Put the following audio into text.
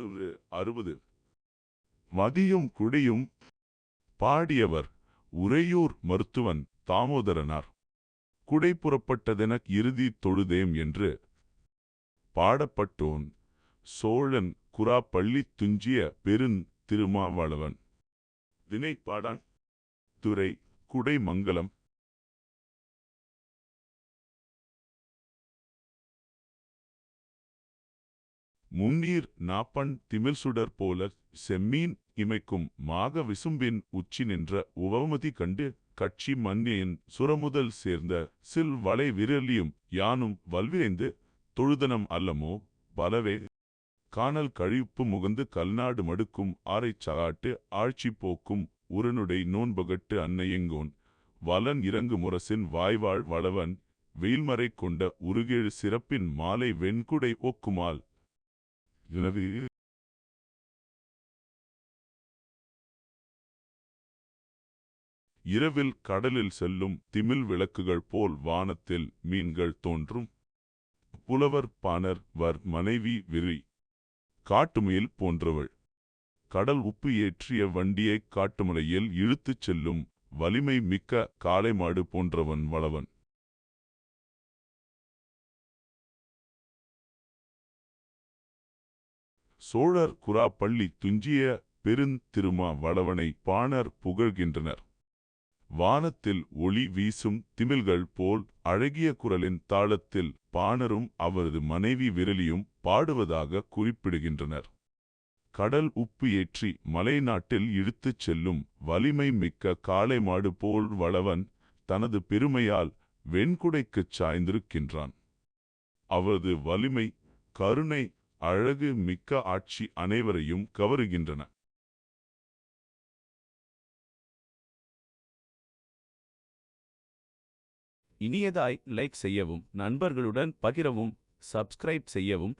நானூறு அறுபது. மதியும் குடியும் பாடியவர் உறையூர் மருத்துவன் தாமோதரனார். குடை புறப்பட்டதென இறுதி தொழுதேம் என்று பாடப்பட்டோன் சோழன் குராப்பள்ளி துஞ்சிய பெருந் திருமாவளவன். திணைப்பாடான் துறை குடைமங்கலம் முன்னீர் நாப்பண் திமில்சுடர் போல செம்மீன் இமைக்கும் மாக விசும்பின் உச்சி நின்ற உவமதி கண்டு கட்சி மன்னியின் சுரமுதல் சேர்ந்த சில் வளை விரலியும் யானும் வல்விரைந்து தொழுதனம் அல்லமோ? பலவே. காணல் கழிப்பு முகந்து கல்நாடு மடுக்கும் ஆரைச் சகாட்டு ஆட்சி போக்கும் உரனுடை நோன்பகட்டு அன்னையெங்கோன் வலன் இறங்கு முரசின் வாய்வாழ் வளவன் வெயில்மறை கொண்ட உருகேழு சிறப்பின் மாலை வெண்குடை ஒக்குமால். எனவே இரவில் கடலில் செல்லும் திமில் விளக்குகள் போல் வானத்தில் மீன்கள் தோன்றும். புலவர் பாணர் வர் மனைவி விரி. காட்டுமையில் போன்றவள். கடல் உப்பு ஏற்றிய வண்டியைக் காட்டுமலையில் இழுத்துச் செல்லும் வலிமை மிக்க காளைமாடு போன்றவன் வளவன். சோழர் குராப்பள்ளி துஞ்சிய பெருந்திருமா வளவனை பாணர் புகழ்கின்றனர். வானத்தில் ஒளி வீசும் திமில்கள் போல் அழகிய குரலின் தாளத்தில் பாணரும் அவரது மனைவி விரலியும் பாடுவதாக குறிப்பிடுகின்றனர். கடல் உப்பு ஏற்றி மலைநாட்டில் இழுத்துச் செல்லும் வலிமை மிக்க காளை மாடு போல் வளவன் தனது பெருமையால் வெண்குடைக்குச் சாய்ந்திருக்கின்றான். அவரது வலிமை கருணை அழகு மிக்க ஆட்சி அனைவரையும் கவருகின்றன. இனியதாய் லைக் செய்யவும் நண்பர்களுடன் பகிரவும் சப்ஸ்கிரைப் செய்யவும்